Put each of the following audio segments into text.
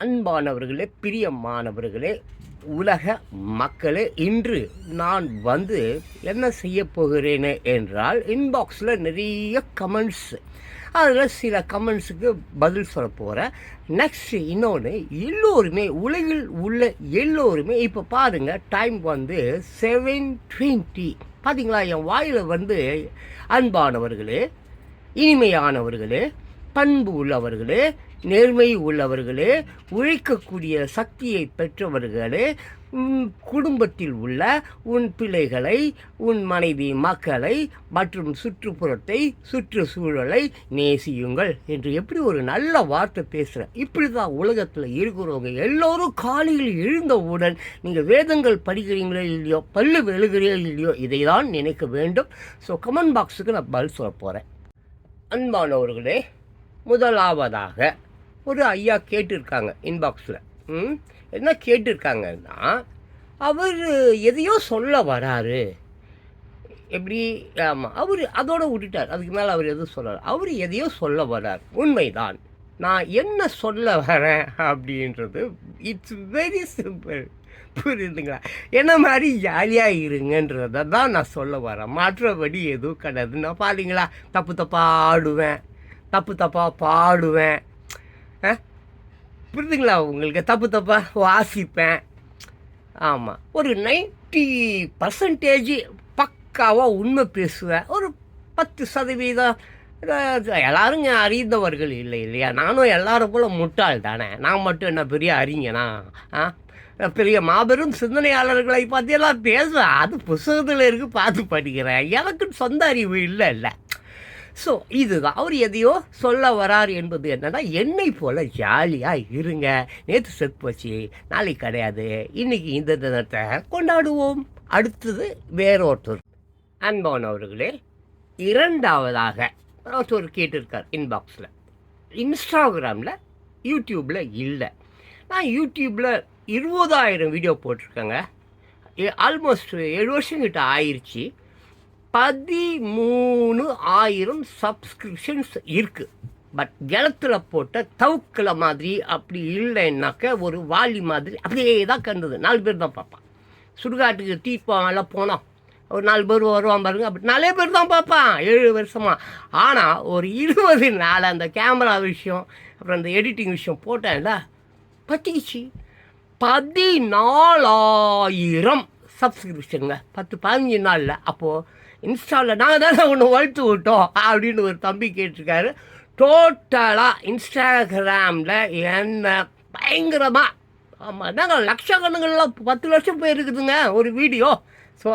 அன்பானவர்களே பிரியமானவர்களே உலக மக்களே இன்று நான் வந்து என்ன செய்ய போகிறேன் என்றால் இன்பாக்ஸில் நிறைய கமெண்ட்ஸ் அதில் சில கமெண்ட்ஸுக்கு பதில் சொல்ல போகிறேன் நெக்ஸ்ட் இன்னொன்று எல்லோருமே உலகில் உள்ள எல்லோருமே இப்போ பாருங்கள் டைம் வந்து செவன் டுவெண்ட்டி பார்த்தீங்களா என் வாயில் வந்து அன்பானவர்களே இனிமையானவர்களே பண்பு உள்ளவர்களே நேர்மை உள்ளவர்களே உழைக்கக்கூடிய சக்தியை பெற்றவர்களே குடும்பத்தில் உள்ள உன் பிள்ளைகளை உன் மனைவி மக்களை மற்றும் சுற்றுப்புறத்தை சுற்றுச்சூழலை நேசியுங்கள் என்று எப்படி ஒரு நல்ல வார்த்தை பேசுகிறேன் இப்படி தான் உலகத்தில் இருக்கிறவங்க எல்லோரும் காலையில் எழுந்தவுடன் நீங்கள் வேதங்கள் படிக்கிறீங்களோ இல்லையோ பல்லு வெளுகிறீர்களோ இல்லையோ இதை தான் நினைக்க வேண்டும். ஸோ கமெண்ட் பாக்ஸுக்கு நான் பதில் சொல்ல போகிறேன் அன்பானவர்களே முதலாவதாக ஒரு ஐயா கேட்டிருக்காங்க இன்பாக்ஸில் ம்? என்ன கேட்டிருக்காங்கன்னா அவர் எதையோ சொல்ல வராரு. எப்படி? ஆமாம் அவர் அதோட விட்டுட்டார். அதுக்கு மேலே அவர் எதுவும் சொல்லார் அவர் எதையோ சொல்ல வரார். உண்மைதான். நான் என்ன சொல்ல வரேன் அப்படின்றது இட்ஸ் வெரி சிம்பிள் புரியுதுங்களா? என்ன மாதிரி ஜாலியாக இருங்கன்றதை தான் நான் சொல்ல வரேன். மற்றபடி எதுவும் கிடையாது. நான் பாத்தீங்களா? தப்பு தப்பாக ஆடுவேன். தப்பு தப்பாக பாடுவேன். புரியுதுங்களா உங்களுக்கு தப்பு தப்பாக வாசிப்பேன். ஆமாம் ஒரு நைன்ட்டி பர்சன்டேஜ் பக்காவாக உண்மை பேசுவேன் ஒரு பத்து சதவீதம். எல்லாருங்க எல்லாரும் அறிந்தவர்கள் இல்லை இல்லையா? நானும் எல்லாரும் போல முட்டாள் தானே. நான் மட்டும் என்ன பெரிய அறிஞனா? ஆ? பெரிய மாபெரும் சிந்தனையாளர்களை பற்றியெல்லாம் பேசுவேன் அது புஸ்தகத்தில் இருக்கு பார்த்து படிக்கிறேன். எனக்கு சொந்த அறிவு இல்லை இல்லை ஸோ இதுதான் அவர் எதையோ சொல்ல வரார் என்பது என்னன்னா என்னை போல ஜாலியாக இருங்க. நேற்று செத்து போச்சு நாளைக்கு கிடையாது. இன்னைக்கு இந்த தினத்தை கொண்டாடுவோம். அடுத்தது வேறொருத்தர் அன்பானவர்களே இரண்டாவதாக ஒருத்தர் கேட்டிருக்கார் இன்பாக்ஸில் இன்ஸ்டாகிராமில் யூடியூப்பில் இல்லை. நான் யூடியூப்பில் இருபதாயிரம் வீடியோ போட்டிருக்கேங்க. ஆல்மோஸ்ட் ஏழு வருஷம் கிட்ட ஆயிடுச்சு பதிமூணு ஆயிரம் சப்ஸ்கிரிப்ஷன்ஸ் இருக்குது பட் ஜலத்தில் போட்ட தவுக்கில் மாதிரி அப்படி இல்லைன்னாக்க ஒரு வாலி மாதிரி அப்படியே தான் கண்டது நாலு பேர் தான் பார்ப்பான். சுடுகாட்டுக்கு தீர்ப்பாங்கலாம் போனோம் ஒரு நாலு பேர் வருவான் பாருங்க. அப்படி நாலே பேர் தான் பார்ப்பான். ஏழு வருஷமாக ஆனால் ஒரு இருபது நாள் அந்த கேமரா விஷயம் அப்புறம் அந்த எடிட்டிங் விஷயம் போட்டேன்ல பத்திக்கிச்சு. பதினாலாயிரம் சப்ஸ்கிரிப்ஷனுங்க பத்து பதினஞ்சு நாளில் அப்போது இன்ஸ்டாவில் நாங்கள் தானே ஒன்று வளர்த்து விட்டோம் அப்படின்னு ஒரு தம்பி கேட்டிருக்காரு. டோட்டலாக இன்ஸ்டாகிராமில் என்ன பயங்கரமாக ஆமாம் தாங்க லட்சக்கணக்கில் பத்து லட்சம் போயிருக்குதுங்க ஒரு வீடியோ ஸோ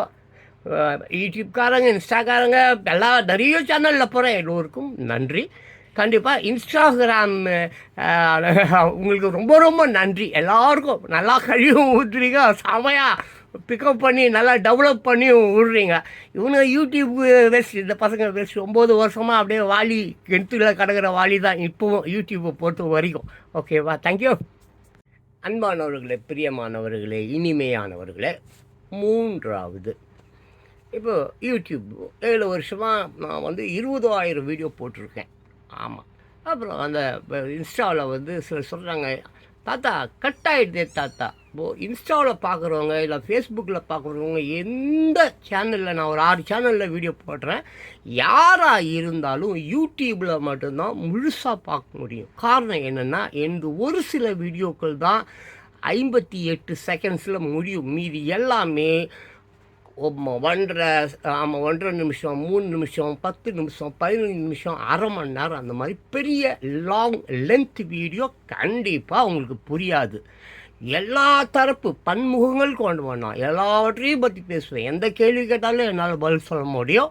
யூடியூப்காரங்க இன்ஸ்டாக்காரங்க எல்லா நிறைய சேனலில் போகிறேன் எல்லோருக்கும் நன்றி. கண்டிப்பாக இன்ஸ்டாகிராம் உங்களுக்கு ரொம்ப ரொம்ப நன்றி. எல்லாருக்கும் நல்லா கழிவு ஊற்றுறீங்க செமையாக பிக்கப் பண்ணி நல்லா டெவலப் பண்ணி விடுறீங்க. இவனுங்க யூடியூப் வேஸ்ட் இந்த பசங்க வேஸ்ட் ஒம்பது வருஷமாக அப்படியே வாலி கிணத்துல கிடக்கிற வாலி தான் இப்போவும் யூடியூப்பை பொறுத்த வரைக்கும். ஓகேவா தேங்க்யூ அன்பானவர்களே பிரியமானவர்களே இனிமையானவர்களே மூன்றாவது. இப்போ யூடியூப் ஏழு வருஷமாக நான் வந்து இருபதாயிரம் வீடியோ போட்டிருக்கேன். ஆமாம் அப்புறம் அந்த இன்ஸ்டாவில் வந்து சில சொல்கிறாங்க தாத்தா கட் ஆகிடுதே தாத்தா. இப்போ இன்ஸ்டாவில் பார்க்குறவங்க இல்லை ஃபேஸ்புக்கில் பார்க்குறவங்க எந்த சேனலில் நான் ஒரு ஆறு சேனலில் வீடியோ போடுறேன் யாராக இருந்தாலும் யூடியூப்பில் மட்டும்தான் முழுசாக பார்க்க முடியும். காரணம் என்னென்னா எனது ஒரு சில வீடியோக்கள் தான் ஐம்பத்தி எட்டு செகண்ட்ஸில் முடியும். மீதி எல்லாமே ஒன்றரை ஆமாம் ஒன்றரை நிமிஷம் மூணு நிமிஷம் பத்து நிமிஷம் பதினஞ்சு நிமிஷம் அரை மணி நேரம் அந்த மாதிரி பெரிய லாங் லென்த் வீடியோ கண்டிப்பாக உங்களுக்கு புரியாது. எல்லா தரப்பு பன்முகங்கள் கொண்டு வந்தோம் எல்லாவற்றையும் பற்றி பேசுவேன். எந்த கேள்வி கேட்டாலும் என்னால் பதில் சொல்ல முடியும்.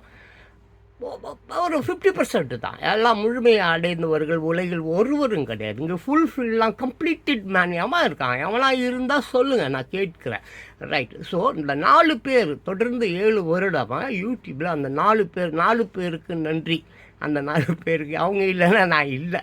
ஒரு ஃபிஃப்டி பர்சன்ட் தான். எல்லாம் முழுமையாக அடைந்தவர்கள் உலகில் ஒருவரும் கிடையாது. இங்கே ஃபுல் ஃபில்லாம் கம்ப்ளீட்டட் மேனியமாக இருக்கான்? எவனாக இருந்தால் சொல்லுங்கள் நான் கேட்குறேன். ரைட் ஸோ இந்த நாலு பேர் தொடர்ந்து ஏழு வருடமாக யூடியூப்பில் அந்த நாலு பேர் நாலு பேருக்கு நன்றி. அந்த நாலு பேருக்கு அவங்க இல்லைன்னா நான் இல்லை.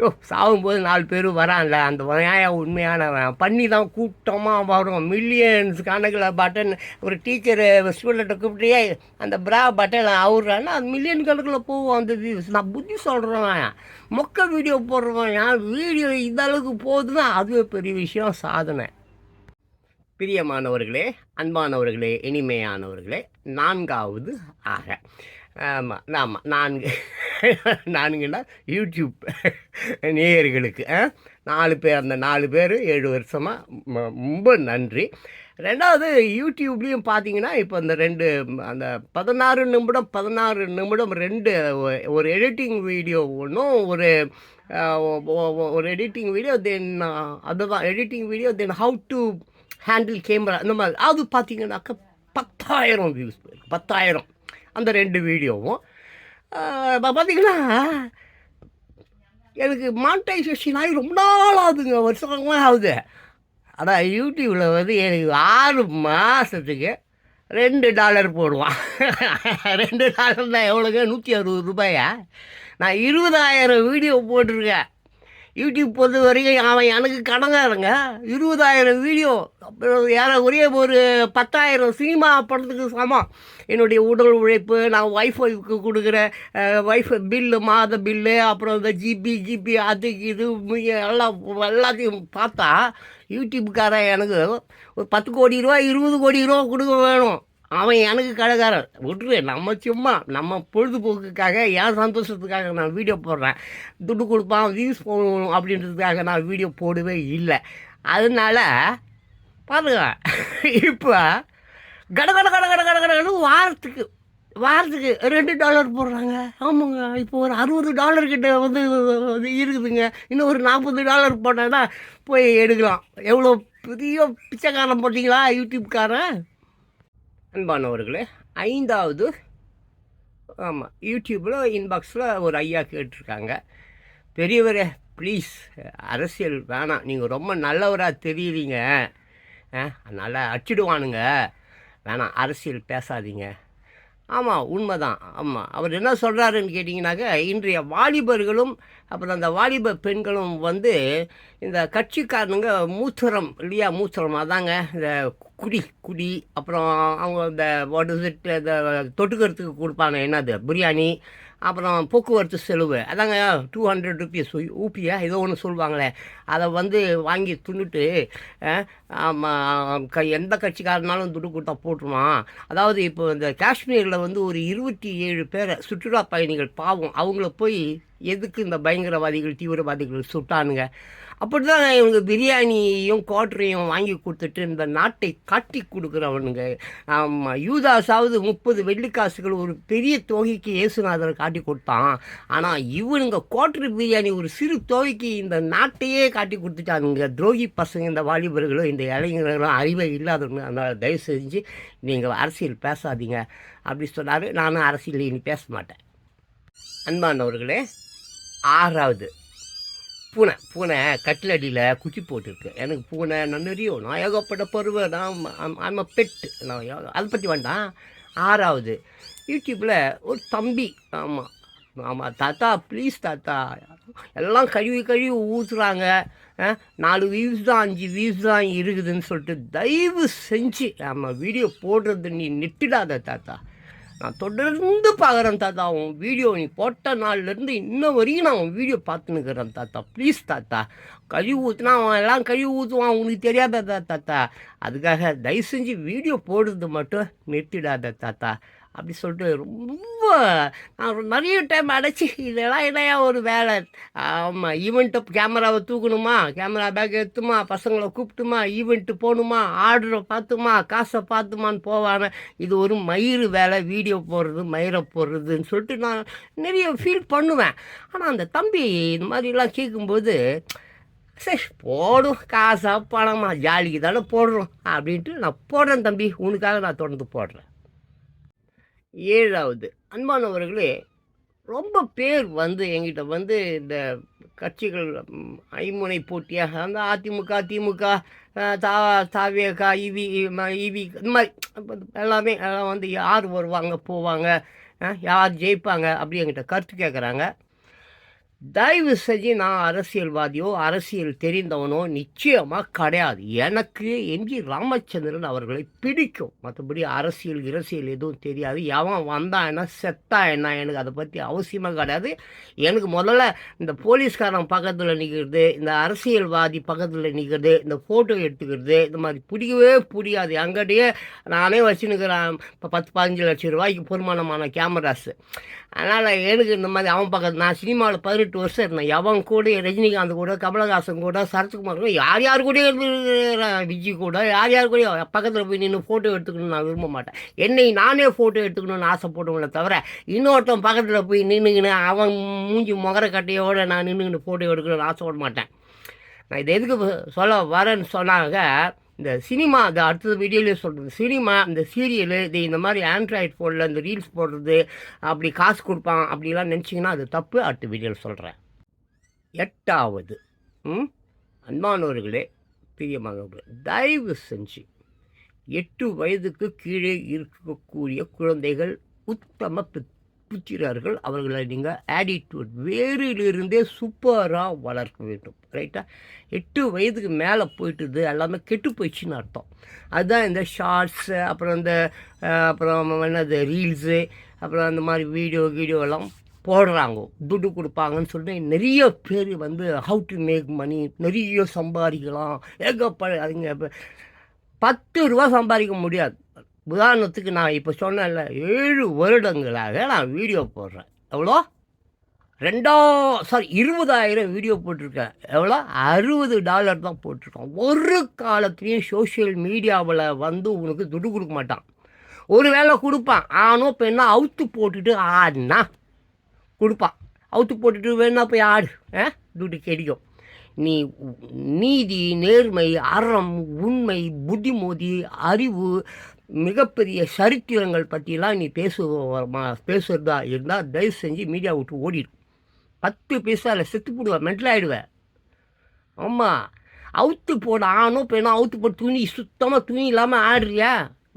யோ சாகும்போது நாலு பேர் வரான்ல. அந்த நியாயம் உண்மையானவன். பண்ணி தான் கூட்டமாக வரும். மில்லியன்ஸ் கணக்கில் பட்டன் ஒரு டீச்சரு ஸ்டூடெண்ட்டை கூப்பிட்டே அந்த பிரா பட்டன் அவுறான்னா அது மில்லியன் கணக்கில் போகும் அந்த நான் புத்தி சொல்கிறவன் மொக்க வீடியோ போடுறவன். ஏன் வீடியோ இந்த அளவுக்கு போகுதுன்னா அதுவே பெரிய விஷயம் சாதனை. பிரியமானவர்களே அன்பானவர்களே இனிமையானவர்களே நான்காவது ஆக. ஆமாம் ஆமாம் நான்கு நான்குன்னா யூடியூப் நேயர்களுக்கு நாலு பேர் அந்த நாலு பேர் ஏழு வருஷமாக ரொம்ப நன்றி. ரெண்டாவது யூடியூப்லேயும் பார்த்தீங்கன்னா இப்போ அந்த ரெண்டு அந்த பதினாறு நிமிடம் பதினாறு நிமிடம் ரெண்டு ஒரு எடிட்டிங் வீடியோ ஒன்றும் ஒரு ஒரு எடிட்டிங் வீடியோ தென் அதுதான் editing video then how to handle camera இந்த மாதிரி. அது பார்த்தீங்கன்னாக்கா பத்தாயிரம் வியூஸ் பத்தாயிரம். அந்த ரெண்டு வீடியோவும். இப்போ பார்த்தீங்கன்னா எனக்கு மானிட்டைசேஷன் ஆகி ரொம்ப நாள் ஆகுதுங்க வருஷமாக ஆகுது. ஆனால் யூடியூப்பில் வந்து எனக்கு ஆறு மாதத்துக்கு ரெண்டு டாலர் போடுவான். ரெண்டு டாலர் தான் எவ்வளோங்க? நூற்றி அறுபது ரூபாயா? நான் இருபதாயிரம் வீடியோ போட்டிருக்கேன். யூடியூப் பொறுத்த வரைக்கும் அவன் எனக்கு கடங்காரங்க. இருபதாயிரம் வீடியோ அப்புறம் ஏறக்குறைய ஒரு பத்தாயிரம் சினிமா படத்துக்கு சமம். என்னுடைய உடல் உழைப்பு நான் ஒய்ஃபைக்கு கொடுக்குற ஒய்ஃபை பில்லு மாத பில்லு அப்புறம் இந்த ஜிபி ஜிபி அதுக்கு இது எல்லாம் எல்லாத்தையும் பார்த்தா யூடியூப்காரன் எனக்கு ஒரு பத்து கோடி ரூபா இருபது கோடி ரூபா கொடுக்க வேணும். அவன் எனக்கு கடைக்காரன். விட்டுரு நம்ம சும்மா நம்ம பொழுதுபோக்குக்காக என் சந்தோஷத்துக்காக நான் வீடியோ போடுறேன்? துட்டு கொடுப்பான் வியூஸ் போகணும் அப்படின்றதுக்காக நான் வீடியோ போடவே இல்லை. அதனால பாருங்க இப்போ கட கட கட கட கட கடன்னு வாரத்துக்கு வாரத்துக்கு ரெண்டு டாலர் போடுறாங்க. ஆமாங்க இப்போ ஒரு அறுபது டாலர் கிட்ட வந்து இருக்குதுங்க. இன்னும் ஒரு நாற்பது டாலர் போட்டேன்னா போய் எடுக்கலாம். எவ்வளோ பெரிய பிச்சைக்காரன் போட்டிங்களா யூடியூப்காரன் அன்பானவர்களே ஐந்தாவது ஆமாம் யூடியூப்பில் இன்பாக்ஸில் ஒரு ஐயா கேட்டிருக்காங்க. பெரியவரே ப்ளீஸ் அரசியல் வேணாம். நீங்கள் ரொம்ப நல்லவராக தெரியுறீங்க. அதனால் அடிச்சிடுவானுங்க. வேணாம் அரசியல் பேசாதீங்க. ஆமாம் உண்மைதான். ஆமாம் அவர் என்ன சொல்கிறாருன்னு கேட்டிங்கனாக்க இன்றைய வாலிபர்களும் அப்புறம் அந்த வாலிப பெண்களும் வந்து இந்த கட்சிக்காரனுங்க மூத்திரம் இல்லையா மூத்திரம் அதாங்க இந்த குடி குடி. அப்புறம் அவங்க இந்த வாட் இஸ் இட் இந்த தொட்டுக்கிறதுக்கு கொடுப்பாங்க. என்னது? பிரியாணி. அப்புறம் போக்குவரத்து செலவு. அதாங்க டூ ஹண்ட்ரட் ருபீஸ் ஊப்பியா ஏதோ ஒன்று சொல்லுவாங்களே. அதை வந்து வாங்கி துண்ணுட்டு க எந்த கட்சிக்காரனாலும் துட்டு கொடுத்தா போட்டுருவான். அதாவது இப்போ இந்த காஷ்மீரில் வந்து ஒரு இருபத்தி ஏழு பேரை சுற்றுலா பயணிகள் பாவம். அவங்கள போய் எதுக்கு இந்த பயங்கரவாதிகள் தீவிரவாதிகள் சுட்டானுங்க? அப்படி தான் இவங்க பிரியாணியையும் குவாட்டரையும் வாங்கி கொடுத்துட்டு இந்த நாட்டை காட்டி கொடுக்குறவனுங்க. ஆமாம் யூதாஸாவது முப்பது வெள்ளிக்காசுகள் ஒரு பெரிய தொகைக்கு இயேசுநாதர் காட்டி கொடுத்தான். ஆனால் இவனுங்க குவாட்டர் பிரியாணி ஒரு சிறு தொகைக்கு இந்த நாட்டையே காட்டி கொடுத்துட்டானுங்க துரோகி பசங்க இந்த வாலிபர்களும் இந்த இளைஞர்களும் அறிவை இல்லாதவங்க. அதனால் தயவு செஞ்சு நீங்கள் அரசியல் பேசாதீங்க. அப்படி சொன்னார். நானும் அரசியல் இனி பேச மாட்டேன். அன்பானவர்களே ஆறாவது பூனை பூனை கட்டில் அடியில் குச்சி போட்டிருக்கு. எனக்கு பூனை நான் நிறைய நான் ஏகப்பட்ட பருவ நான் ஆம பெட்டு நான் அதை பற்றி வேண்டாம். ஆறாவது யூடியூப்பில் ஒரு தம்பி ஆமாம் ஆமாம் தாத்தா ப்ளீஸ் தாத்தா எல்லாம் கழுவி கழுவி ஊற்றுறாங்க நாலு வியூஸ் தான் அஞ்சு வியூஸ் தான் இருக்குதுன்னு சொல்லிட்டு தயவு செஞ்சு ஆமாம் வீடியோ போடுறது நீ நிட்டுடாத தாத்தா. நான் தொடர்ந்து பார்க்குறேன் தாத்தா. உன் வீடியோ நீ போட்ட நாள்லேருந்து இன்ன வரைக்கும் நான் உன் வீடியோ பார்த்துன்னுக்குறேன் தாத்தா. ப்ளீஸ் தாத்தா. கழுவி ஊற்றுனா அவன் எல்லாம் கழுவி ஊற்றுவான் உனக்கு தெரியாததா தாத்தா? அதுக்காக தயவு செஞ்சு வீடியோ போடுறது மட்டும் நிறுத்திடாத தாத்தா. அப்படி சொல்லிட்டு ரொம்ப நான் நிறைய டைம் அடைச்சி இதெல்லாம் என்னையா ஒரு வேலை? ஆமாம் ஈவெண்ட்டை கேமராவை தூக்கணுமா? கேமரா பேக் எடுத்துமா? பசங்களை கூப்பிட்டுமா? ஈவெண்ட்டு போகணுமா ஆர்டரை பார்த்துமா? காசை பார்த்துமான்னு போவானே. இது ஒரு மயிறு வேலை வீடியோ போடுறது மயிரை போடுறதுன்னு சொல்லிட்டு நான் நிறைய ஃபீல் பண்ணுவேன். ஆனால் அந்த தம்பி இந்த மாதிரிலாம் கேட்கும்போது சரி போடும் காசாக பணமாக ஜாலிக்கு தானே போடுறோம் அப்படின்ட்டு நான் போடுறேன் தம்பி உனக்காக நான் தொடர்ந்து போடுறேன். ஏழாவது. அன்பானவர்களே ரொம்ப பேர் வந்து எங்கிட்ட வந்து இந்த கட்சிகள் ஐமுனை போட்டியாக அந்த அதிமுக திமுக தா தாவியக்கா இவி இவி இந்த மாதிரி எல்லாமே எல்லாம் வந்து யார் வருவாங்க போவாங்க யார் ஜெயிப்பாங்க அப்படி என்கிட்ட கருத்து கேட்குறாங்க. தயவு செஞ்சு நான் அரசியல்வாதியோ அரசியல் தெரிந்தவனோ நிச்சயமாக கிடையாது. எனக்கு எம்ஜி ராமச்சந்திரன் அவர்களை பிடிக்கும். மற்றபடி அரசியல் இரசியல் எதுவும் தெரியாது. எவன் வந்தான் என்ன செத்தா என்ன எனக்கு அதை பற்றி அவசியமாக கிடையாது. எனக்கு முதல்ல இந்த போலீஸ்காரன் பக்கத்தில் நிற்கிறது இந்த அரசியல்வாதி பக்கத்தில் நிற்கிறது இந்த ஃபோட்டோ எடுத்துக்கிறது இந்த மாதிரி பிடிக்கவே பிடிக்காது எங்கிட்டயே நானே வச்சுன்னுக்கிறேன் இப்போ பத்து பதினஞ்சு லட்சம் ரூபாய்க்கு பொறுமானமான கேமராஸு அதனால் எனக்கு இந்த மாதிரி அவன் பக்கத்து நான் சினிமாவில் பதினெட்டு எட்டு வருஷம் இருந்தேன். எவன் கூட ரஜினிகாந்த் கூட கமலஹாசன் கூட சரத்குமார் கூட யார் யார் கூட இருந்து விஜய் கூட யார் யார் கூட பக்கத்தில் போய் நின்று ஃபோட்டோ எடுத்துக்கணும்னு நான் விரும்ப மாட்டேன். என்னை நானே ஃபோட்டோ எடுத்துக்கணும்னு ஆசைப்படுவேன் தவிர இன்னொருத்தன் பக்கத்தில் போய் நின்றுக்கின்னு அவன் மூஞ்சி முகர கட்டையோடு நான் நின்றுக்கின்னு ஃபோட்டோ எடுக்கணும்னு ஆசைப்பட மாட்டேன். நான் இது எதுக்கு சொல்ல வரேன்னு சொன்னாங்க இந்த சினிமா அது அடுத்தது வீடியோலேயே சொல்கிறது சினிமா இந்த சீரியலு இது இந்த மாதிரி ஆண்ட்ராய்ட் ஃபோனில் இந்த ரீல்ஸ் போடுறது அப்படி காசு கொடுப்பான் அப்படிலாம் நினச்சிங்கன்னா அது தப்பு. அடுத்த வீடியோவில் சொல்கிறேன் எட்டாவது ம் அன்பானவர்களே பிரியமானவர்களே தயவு செஞ்சு எட்டு வயதுக்கு கீழே இருக்கக்கூடிய குழந்தைகள் உத்தம பு- புத்திரர்கள் அவர்களை நீங்கள் ஆட்டிடியூட் வேரிலிருந்தே சூப்பராக வளர்க்க வேண்டும். ரைட்டா எட்டு வயதுக்கு மேலே போயிட்டுது எல்லாமே கெட்டு போயிடுச்சுன்னு அர்த்தம். அதுதான் இந்த ஷார்ட்ஸு அப்புறம் இந்த அப்புறம் என்னது ரீல்ஸு அப்புறம் அந்த மாதிரி வீடியோ வீடியோ எல்லாம் போடுறாங்க. துட்டு கொடுப்பாங்கன்னு சொல்லிட்டு நிறைய பேர் வந்து ஹவு டு மேக் மணி நிறைய சம்பாதிக்கலாம். ஏகப்ப அதுங்க பத்து ரூபா சம்பாதிக்க முடியாது. உதாரணத்துக்கு நான் இப்போ சொன்னேன்ல ஏழு வருடங்களாக நான் வீடியோ போடுறேன். எவ்வளோ? ரெண்டா சாரி இருபதாயிரம் வீடியோ போட்டிருக்கேன். எவ்வளோ? அறுபது டாலர் தான் போட்டிருக்கேன் ஒரு காலத்துலேயும் சோஷியல் மீடியாவில் வந்து உனக்கு துட்டு கொடுக்க மாட்டான். ஒரு வேளை கொடுப்பான். ஆனோ பெண்ணா அவுத்து போட்டுட்டு ஆடுனா கொடுப்பான். அவுத்து போட்டுட்டு வேணா போய் ஆடு. ஆ? துட்டு கிடைக்கும். நீ நீதி நேர்மை அறம் உண்மை புத்திமோதி அறிவு மிகப்பெரிய சரித்திரங்கள் பற்றிலாம் நீ பேசு பேசுகிறதா இருந்தால் தயவு செஞ்சு மீடியா விட்டு ஓடிடும் பத்து பைசாவில் செத்து போடுவேன் மென்டல் ஆகிடுவேன் ஆமாம் அவுத்து போட ஆணும் பெண்ணும் அவுத்து போட்டு துணி சுத்தமாக துணி இல்லாமல் ஆடுறியா?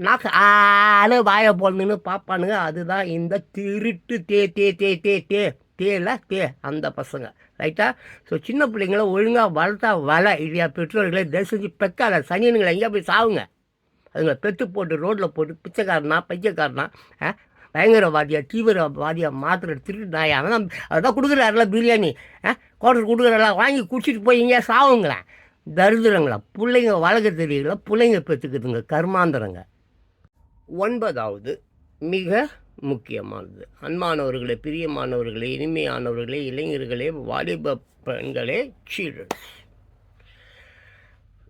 நாக்கு ஆளு வாய போடணுன்னு பார்ப்பானுங்க அதுதான் இந்த திருட்டு தே தே தே தே தே தேல தே அந்த பசங்க. ரைட்டா ஸோ சின்ன பிள்ளைங்கள ஒழுங்காக வளர்த்தா வலை இல்லையா? பெற்றோர்களை தயவு செஞ்சு பெக்காத சனியனுங்களை எங்கேயா போய் சாவுங்க. அதுங்களை பெத்து போட்டு ரோட்டில் போட்டு பிச்சைக்காரனா பையக்காரனா ஆ? தீவிரவாதியாக தீவிரவாதியா மாத்திரை திருட்டு நாயா? அவன் அதான் கொடுக்குறாருல பிரியாணி ஆ? குவார்டர் கொடுக்குறாருல வாங்கி குடிச்சிட்டு போய் எங்கேயா சாவுங்களேன் தரித்திரங்களா? பிள்ளைங்க வளர்க்க தெரியல பிள்ளைங்க பெற்றுக்குதுங்க கர்மாந்திரங்க. ஒன்பதாவது மிக முக்கியமானது. அன்பானவர்களே பிரியமானவர்களே இனிமையானவர்களே இளைஞர்களே வாலிப பெண்களே சில்ட்ரன்ஸ்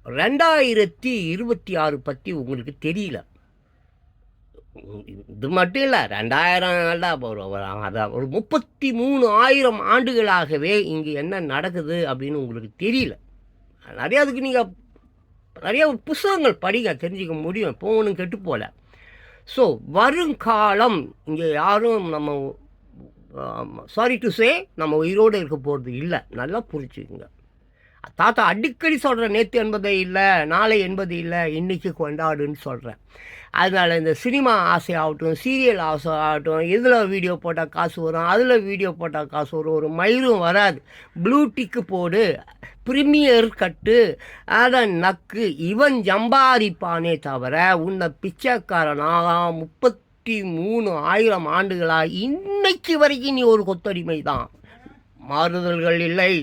ரெண்டாயிரத்தி இருபத்தி ஆறு பற்றி உங்களுக்கு தெரியல. இது மட்டும் இல்லை ரெண்டாயிரம் நாளாக ஒரு அதான் ஒரு முப்பத்தி மூணு ஆயிரம் ஆண்டுகளாகவே இங்கே என்ன நடக்குது அப்படின்னு உங்களுக்கு தெரியல. நிறைய அதுக்கு நீங்கள் நிறைய புஸ்தகங்கள் படிக்க தெரிஞ்சுக்க முடியும் இப்போ ஒன்றும் கெட்டு போகல ஸோ வருங்காலம் இங்கே யாரும் நம்ம சாரி டு சே நம்ம உயிரோடு இருக்க போகிறது இல்லை. நல்லா புரிச்சுக்குங்க தாத்தா அடிக்கடி சொல்கிறேன் நேற்று என்பதே இல்லை நாளை என்பது இல்லை இன்றைக்கி கொண்டாடுன்னு சொல்கிறேன் அதனால் இந்த சினிமா ஆசை ஆகட்டும் சீரியல் ஆசை ஆகட்டும் இதில் வீடியோ போட்டால் காசு வரும் அதில் வீடியோ போட்டால் காசு வரும் ஒரு மயிரும் வராது. ப்ளூ டிக்கு போடு ப்ரீமியர் கட்டு அதை நக்கு இவன் ஜம்பாரிப்பானே தவிர உன்னை பிச்சைக்காரனாக முப்பத்தி மூணு ஆயிரம் ஆண்டுகளாக இன்னைக்கு வரைக்கும் நீ ஒரு கொத்தடிமை தான் மாறுதல்கள் இல்லை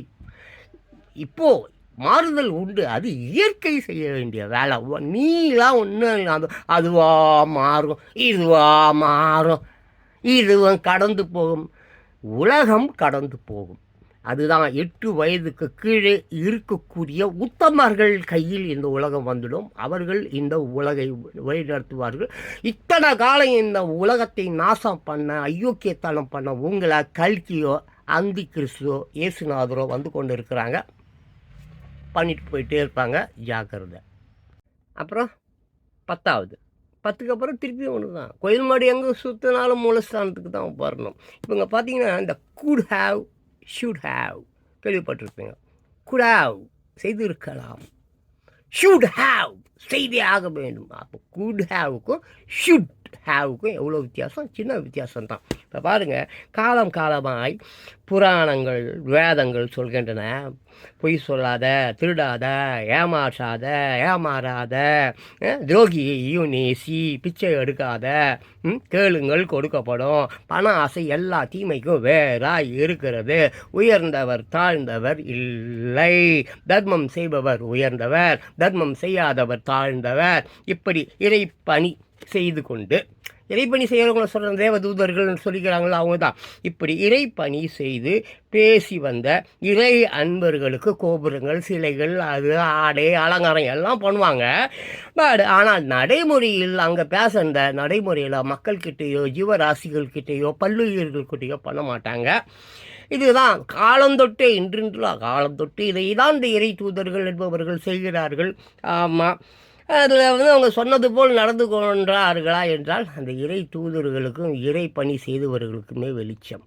இப்போ மாறுதல் உண்டு. அது இயற்கை செய்ய வேண்டிய வேலை. நீலாம் ஒன்றும் அது அதுவா மாறும். இதுவா மாறும். இதுவும் கடந்து போகும். உலகம் கடந்து போகும். அதுதான் எட்டு வயதுக்கு கீழே இருக்கக்கூடிய உத்தமர்கள் கையில் இந்த உலகம் வந்துடும். அவர்கள் இந்த உலகை வழிநடத்துவார்கள். இத்தனை காலம் இந்த உலகத்தை நாசம் பண்ண ஐயோக்கியத்தனம் பண்ண உங்களை கல்கியோ அந்தி கிறிஸ்துவோ இயேசுநாதரோ வந்து கொண்டு இருக்கிறாங்க பண்ணிட்டு போயிட்டே இருப்பாங்க ஜாக்கிரதை. அப்புறம் பத்தாவது. பத்துக்கு அப்புறம் திருப்பி ஒன்று தான் கோயில் மாடு எங்கே சுற்றினாலும் மூலஸ்தானத்துக்கு தான் வரணும். இவங்க பார்த்தீங்கன்னா இந்த குட் ஹாவ் ஷுட் ஹாவ் கேள்விப்பட்டிருப்பீங்க. குட் ஹாவ் செய்திருக்கலாம். ஷுட் ஹாவ் செய்தே ஆக வேண்டும். அப்போ குட் ஹாவுக்கும் ஷுட் ஹாவுக்கும் எவ்வளோ வித்தியாசம்? சின்ன வித்தியாசம்தான். இப்போ பாருங்கள் காலம் காலமாய் புராணங்கள் வேதங்கள் சொல்கின்றன. பொய் சொல்லாத திருடாத ஏமாற்றாத ஏமாறாத துரோகியையும் நேசி பிச்சை எடுக்காத கேளுங்கள் கொடுக்கப்படும் பண ஆசை எல்லா தீமைக்கும் வேறாய் இருக்கிறது. உயர்ந்தவர் தாழ்ந்தவர் இல்லை. தர்மம் செய்பவர் உயர்ந்தவர் தர்மம் செய்யாதவர் தாழ்ந்தவர். இப்படி இறைப்பணி செய்து கொண்டு இறைப்பணி செய்கிறவங்கள சொல்கிற தேவதூதர்கள்னு சொல்லிக்கிறாங்களோ அவங்க தான் இப்படி இறைப்பணி செய்து பேசி வந்த இறை அன்பர்களுக்கு கோபுரங்கள் சிலைகள் அது ஆடை அலங்காரம் எல்லாம் பண்ணுவாங்க. பட் ஆனால் நடைமுறையில் அங்கே பேசுகிற நடைமுறையில் மக்கள்கிட்டேயோ ஜீவராசிகள்கிட்டேயோ பல்லுயிர்கள்கிட்டேயோ பண்ண மாட்டாங்க. இதுதான் காலந்தொட்டே இன்றின்றா காலந்தொட்டு இதை தான் இந்த இறை தூதர்கள் என்பவர்கள் செய்கிறார்கள். ஆமாம் அதில் வந்து அவங்க சொன்னது போல் நடந்து கொண்டார்களா என்றால் அந்த இறை தூதர்களுக்கும் இறை பணி செய்தவர்களுக்குமே வெளிச்சம்.